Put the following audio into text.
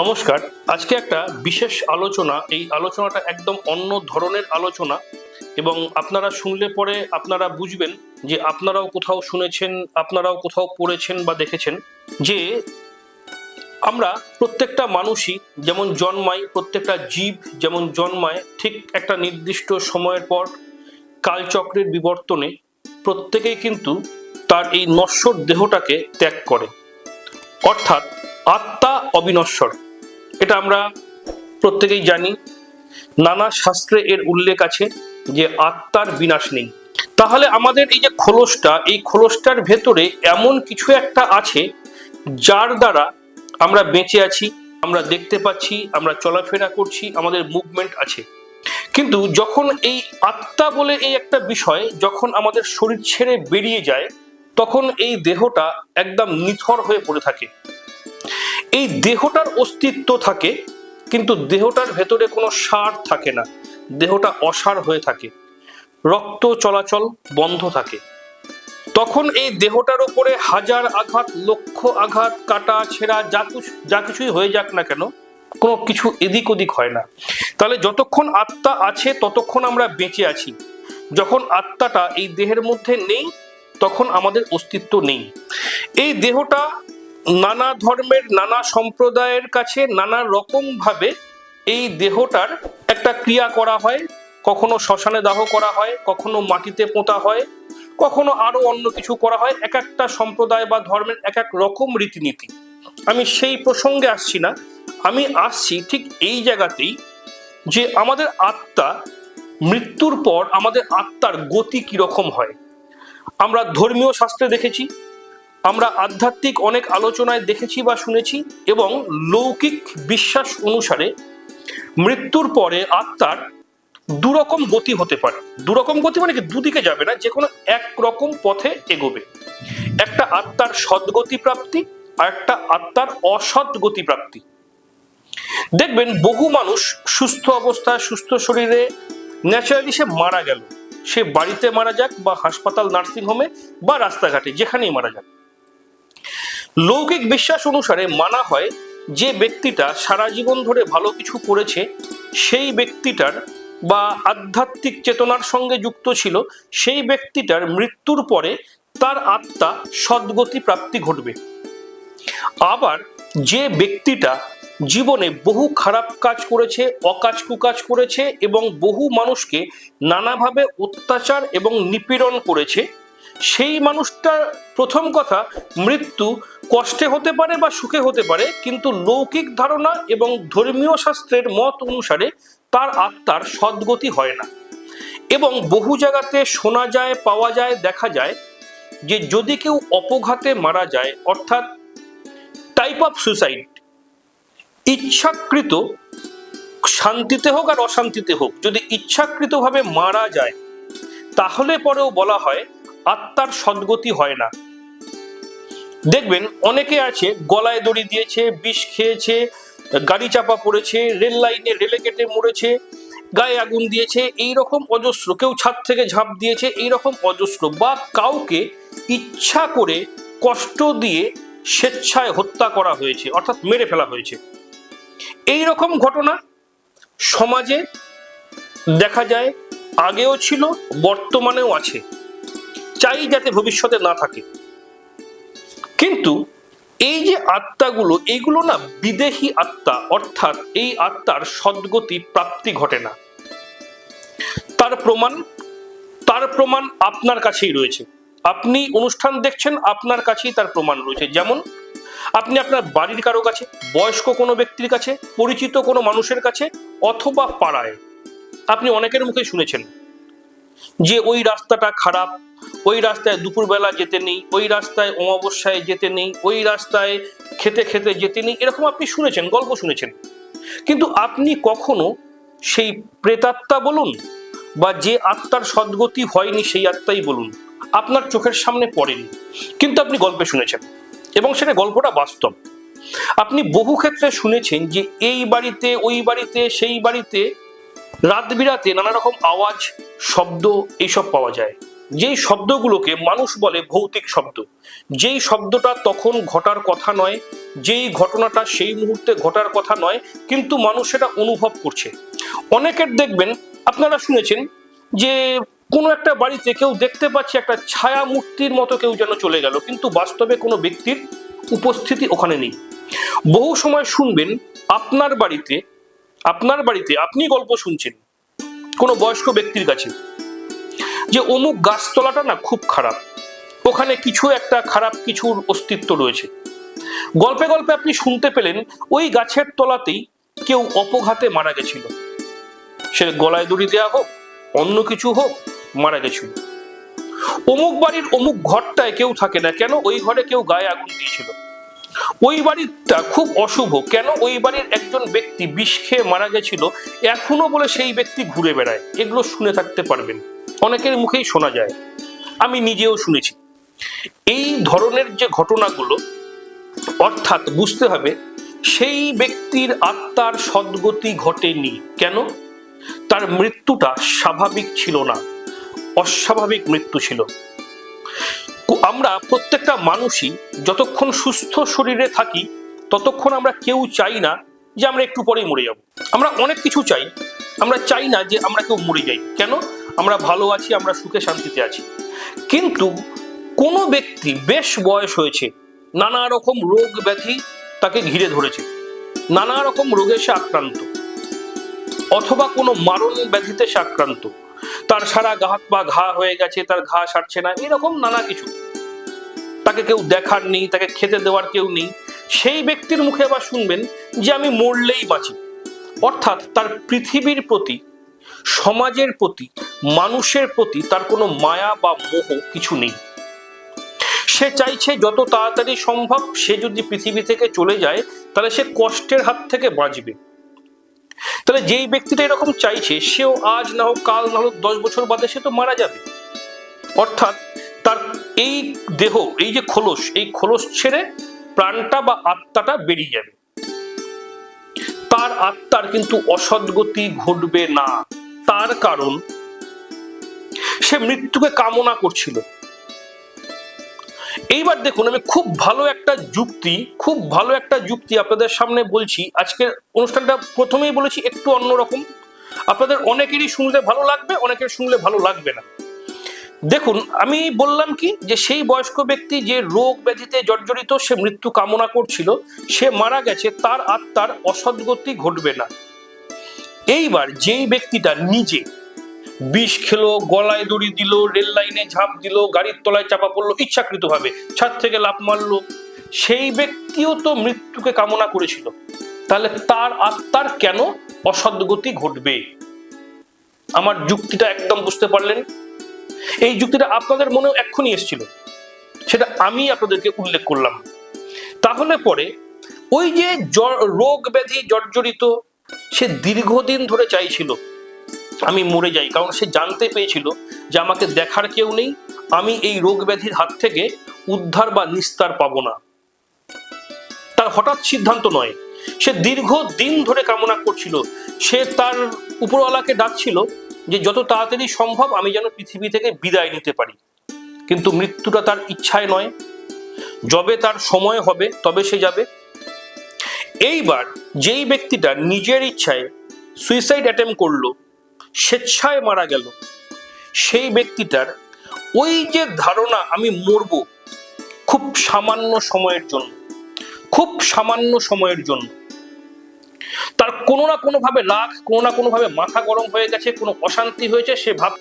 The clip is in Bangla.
নমস্কার। আজকে একটা বিশেষ আলোচনা, এই আলোচনাটা একদম অন্য ধরনের আলোচনা এবং আপনারা শুনলে পরে আপনারা বুঝবেন যে আপনারাও কোথাও শুনেছেন, আপনারাও কোথাও পড়েছেন বা দেখেছেন যে আমরা প্রত্যেকটা মানুষই যেমন জন্মায় প্রত্যেকটা জীব যেমন জন্মায়, ঠিক একটা নির্দিষ্ট সময়ের পর কালচক্রের বিবর্তনে প্রত্যেকেই কিন্তু তার এই নশ্বর দেহটাকে ত্যাগ করে। অর্থাৎ আত্মা অবিনশ্বর। এটা আমরা প্রত্যেকেই জানি। নানা শাস্ত্রে এর উল্লেখ আছে যে আত্মার বিনাশ নেই। তাহলে আমাদের এই যে খোলসটা, এই খোলসটার ভেতরে এমন কিছু একটা আছে যার দ্বারা আমরা বেঁচে আছি, আমরা দেখতে পাচ্ছি, আমরা চলাফেরা করছি, আমাদের মুভমেন্ট আছে। কিন্তু যখন এই আত্মা বলে এই একটা বিষয়, যখন আমাদের শরীর ছেড়ে বেরিয়ে যায়, তখন এই দেহটা একদম নিথর হয়ে পড়ে থাকে। এই দেহটার অস্তিত্ব থাকে, কিন্তু দেহটার ভেতরে কোনো সার থাকে না। দেহটা অসার হয়ে থাকে। রক্ত চলাচল বন্ধ থাকে। তখন এই দেহটার ওপরে হাজার আঘাত, লক্ষ আঘাত, কাটা, ছেঁড়া, যা কিছু যা কিছুই হয়ে যাক না কেন, কোনো কিছু এদিক ওদিক হয় না। তাহলে যতক্ষণ আত্মা আছে, ততক্ষণ আমরা বেঁচে আছি। যখন আত্মাটা এই দেহের মধ্যে নেই, তখন আমাদের অস্তিত্ব নেই। এই দেহটা নানা ধর্মের, নানা সম্প্রদায়ের কাছে নানা রকম ভাবে এই দেহটার একটা ক্রিয়া করা হয়। কখনো শ্মশানে দাহ করা হয়, কখনো মাটিতে পোঁতা হয়, কখনো আরও অন্য কিছু করা হয়। এক একটা সম্প্রদায় বা ধর্মের এক এক রকম রীতিনীতি। আমি সেই প্রসঙ্গে আসছি না। আমি আসছি ঠিক এই জায়গাতেই যে আমাদের আত্মা মৃত্যুর পর আমাদের আত্মার গতি কীরকম হয়। আমরা ধর্মীয় শাস্ত্রে দেখেছি আমরা আধ্যাত্মিক অনেক আলোচনায় দেখেছি বা শুনেছি এবং লৌকিক বিশ্বাস অনুসারে মৃত্যুর পরে আত্মার দুরকম গতি হতে পারে। দুরকম গতি মানে কি? দুদিকে যাবে না যে কোনো এক রকম পথে এগোবে। একটা আত্মার সদ্গতি প্রাপ্তি আর একটা আত্মার অসৎ গতি প্রাপ্তি। দেখবেন বহু মানুষ সুস্থ অবস্থায়, সুস্থ শরীরে, ন্যাচারালি সে মারা গেল। সে বাড়িতে মারা যাক বা হাসপাতাল, নার্সিংহোমে বা রাস্তাঘাটে, যেখানেই মারা যাক। লৌকিক বিশ্বাস অনুসারে মানা হয় যে ব্যক্তিটা সারা জীবন ধরে ভালো কিছু করেছে, সেই ব্যক্তিটার বা আধ্যাত্মিক চেতনার সঙ্গে যুক্ত ছিল, সেই ব্যক্তিটার মৃত্যুর পরে তার আত্মা সদ্গতি প্রাপ্তি ঘটবে। আবার যে ব্যক্তিটা জীবনে বহু খারাপ কাজ করেছে, অকাজ কুকাজ করেছে এবং বহু মানুষকে নানাভাবে অত্যাচার এবং নিপীড়ন করেছে সেই মানুষটার প্রথম কথা, মৃত্যু কষ্টে হতে পারে বা সুখে হতে পারে, কিন্তু লৌকিক ধারণা এবং ধর্মীয় শাস্ত্রের মত অনুসারে তার আত্মার সদ্গতি হয় না। এবং বহু জায়গাতে শোনা যায়, পাওয়া যায়, দেখা যায় যে যদি কেউ অপঘাতে মারা যায়, অর্থাৎ টাইপ অফ সুসাইড ইচ্ছাকৃত শান্তিতে হোক আর অশান্তিতে হোক, যদি ইচ্ছাকৃতভাবে মারা যায়, তাহলে পরেও বলা হয় আত্মার সদ্গতি হয় না। দেখবেন অনেকে আছে, গলায় দড়ি দিয়েছে, বিষ খেয়েছে, গাড়ি চাপা পড়েছে, রেল লাইনে রেলে কেটে মরেছে, গায়ে আগুন দিয়েছে এই রকম অজস্র, কেউ ছাদ থেকে ঝাঁপ দিয়েছে এই রকম অজস্র বা কাউকে ইচ্ছা করে কষ্ট দিয়ে স্বেচ্ছায় হত্যা করা হয়েছে, অর্থাৎ মেরে ফেলা হয়েছে। এই রকম ঘটনা সমাজে দেখা যায়, আগেও ছিল, বর্তমানেও আছে। চাই যাতে ভবিষ্যতে না থাকে। কিন্তু এই যে আত্মাগুলো এইগুলো না বিদেহী আত্মা, অর্থাৎ এই আত্মার সদ্গতি প্রাপ্তি ঘটে না। তার প্রমাণ তার প্রমাণ আপনার কাছেই রয়েছে। আপনি অনুষ্ঠান দেখছেন, আপনার কাছেই তার প্রমাণ রয়েছে। যেমন, আপনি আপনার বাড়ির কারও কাছে, বয়স্ক কোনো ব্যক্তির কাছে, পরিচিত কোনো মানুষের কাছে, অথবা পাড়ায়। আপনি অনেকের মুখে শুনেছেন যে ওই রাস্তাটা খারাপ ওই রাস্তায় দুপুরবেলা যেতে নেই, ওই রাস্তায় অমাবস্যায় যেতে নেই, ওই রাস্তায় খেতে খেতে যেতে নেই, এরকম আপনি শুনেছেন, গল্প শুনেছেন। কিন্তু আপনি কখনো সেই প্রেতাত্মা বলুন বা যে আত্মার সদ্গতি হয়নি সেই আত্মাই বলুন, আপনার চোখের সামনে পড়েনি, কিন্তু আপনি গল্পে শুনেছেন এবং সেটা গল্পটা বাস্তব। আপনি বহু ক্ষেত্রে শুনেছেন যে এই বাড়িতে, ওই বাড়িতে, সেই বাড়িতে রাত বিরাতে নানা রকম আওয়াজ, শব্দ এইসব পাওয়া যায়। যেই শব্দগুলোকে মানুষ বলে ভৌতিক শব্দ, যেই শব্দটা তখন ঘটার কথা নয়, যেই ঘটনাটা সেই মুহূর্তে ঘটার কথা নয়, কিন্তু মানুষ সেটা অনুভব করছে। অনেকের দেখবেন, আপনারা শুনেছেন যে কোনো একটা বাড়িতে কেউ দেখতে পাচ্ছে একটা ছায়া মূর্তির মতো কেউ যেন চলে গেল, কিন্তু বাস্তবে কোনো ব্যক্তির উপস্থিতি ওখানে নেই। বহু সময় শুনবেন, আপনার বাড়িতে আপনার বাড়িতে আপনি গল্প শুনছেন, কোনো বয়স্ক ব্যক্তির কাছে যে অমুক গাছতলাটা না খুব খারাপ। ওখানে কিছু একটা খারাপ কিছুর অস্তিত্ব রয়েছে। গল্পে গল্পে আপনি শুনতে পেলেন, ওই গাছের তলাতেই কেউ অপঘাতে মারা গেছিল। সে গলায় দড়ি দেওয়া হোক, অন্য কিছু হোক, মারা গেছিল। অমুক বাড়ির অমুক ঘরটায় কেউ থাকে না, কেন ওই ঘরে কেউ গায়ে আগুন দিয়েছিল? ওই বাড়িটা খুব অশুভ, কেন ওই বাড়ির একজন ব্যক্তি বিষ খেয়ে মারা গেছিল, এখনও বলে সেই ব্যক্তি ঘুরে বেড়ায়। এগুলো শুনে থাকতে পারবেন। অনেকের মুখেই শোনা যায়। আমি নিজেও শুনেছি। এই ধরনের যে ঘটনাগুলো, অর্থাৎ বুঝতে হবে, সেই ব্যক্তির আত্মার সদ্গতি ঘটেনি। কেন? তার মৃত্যুটা স্বাভাবিক ছিল না, অস্বাভাবিক মৃত্যু ছিল। আমরা প্রত্যেকটা মানুষই যতক্ষণ সুস্থ শরীরে থাকি, ততক্ষণ আমরা কেউ চাই না যে আমরা একটু পরেই মরে যাব। আমরা অনেক কিছু চাই আমরা চাই না যে আমরা কেউ মরে যাই। কেন? আমরা ভালো আছি, আমরা সুখে শান্তিতে আছি। কিন্তু কোনো ব্যক্তি বেশ বয়স হয়েছে, নানা রকম রোগ ব্যাধি তাকে ঘিরে ধরেছে, নানা রকম রোগে সে আক্রান্ত, অথবা কোনো মারণ ব্যাধিতে সে আক্রান্ত। তার সারা গা হাত পা ঘা হয়ে গেছে, তার ঘা সারছে না, এরকম নানা কিছু। তাকে কেউ দেখার নেই, তাকে খেতে দেওয়ার কেউ নেই। সেই ব্যক্তির মুখে আবার শুনবেন যে আমি মরলেই বাঁচি। অর্থাৎ তার পৃথিবীর প্রতি, সমাজের প্রতি, মানুষের প্রতি তার কোনো মায়া বা মোহ কিছু নেই। সে চাইছে যত তাড়াতাড়ি সম্ভব সে যদি পৃথিবী থেকে চলে যায়, তাহলে সে কষ্টের হাত থেকে বাঁচবে। তাহলে যেই ব্যক্তিটা এরকম চাইছে, সেও আজ না হোক কাল না হোক দশ বছর বাদে সে তো মারা যাবে। অর্থাৎ তার এই দেহ, এই যে খোলস, এই খোলস ছেড়ে প্রাণটা বা আত্মাটা বেরিয়ে যাবে। তার আত্মার কিন্তু অসদ্গতি ঘটবে না। তার কারণ, সে মৃত্যুকে কামনা করছিল। এইবার দেখুন, আমি খুব ভালো একটা যুক্তি, খুব ভালো একটা যুক্তি আপনাদের সামনে বলছি। আজকের অনুষ্ঠানটা প্রথমেই বলেছি একটু অন্যরকম। আপনাদের অনেকেরই শুনলে ভালো লাগবে, অনেকের শুনলে ভালো লাগবে না। দেখুন, আমি বললাম কি যে সেই বয়স্ক ব্যক্তি যে রোগ ব্যাধিতে জর্জরিত, সে মৃত্যু কামনা করছিল, সে মারা গেছে, তার আত্মার অসদ্গতি ঘটবে না। এইবার যেই ব্যক্তিটা নিজে বিষ খেলো, গলায় দড়ি দিল, রেল লাইনে ঝাঁপ দিল, গাড়ির তলায় চাপা পড়ল, ইচ্ছাকৃতভাবে ছাদ থেকে লাফ মারলো, সেই ব্যক্তিও তো মৃত্যুকে কামনা করেছিল। তাহলে তার আত্মার কেন অসদ্গতি ঘটবে? আমার যুক্তিটা একদম বুঝতে পারলেন? এই যুক্তিটা আপনাদের মনেও এক্ষুনি এসেছিল। সেটা আমি আপনাদেরকে উল্লেখ করলাম। তাহলে পরে ওই যে রোগ ব্যাধি জর্জরিত, সে দীর্ঘদিন ধরে চাইছিল। আমি মরে যাই, কারণ সে জানতে পেয়েছিল যে আমাকে দেখার কেউ নেই, আমি এই রোগ ব্যাধির হাত থেকে উদ্ধার বা নিস্তার পাবো না। তার হঠাৎ সিদ্ধান্ত নয়। সে দীর্ঘ দিন ধরে কামনা করছিল। সে তার উপরওয়ালাকে ডাকছিল যে, যত তাড়াতাড়ি সম্ভব আমি যেন পৃথিবী থেকে বিদায় নিতে পারি। কিন্তু মৃত্যুটা তার ইচ্ছায় নয়। যবে তার সময় হবে, তবে সে যাবে। এইবার যেই ব্যক্তিটা নিজের ইচ্ছায় সুইসাইড অ্যাটেম্প করল, স্বেচ্ছায় মারা গেল, সেই ব্যক্তিটার ওই যে ধারণা, আমি মরব, খুব সামান্য সময়ের জন্য, খুব সামান্য সময়ের জন্য তার কোনো না কোনোভাবে রাগ কোনো না কোনোভাবে মাথা গরম হয়ে গেছে, কোনো অশান্তি হয়েছে, সে ভাব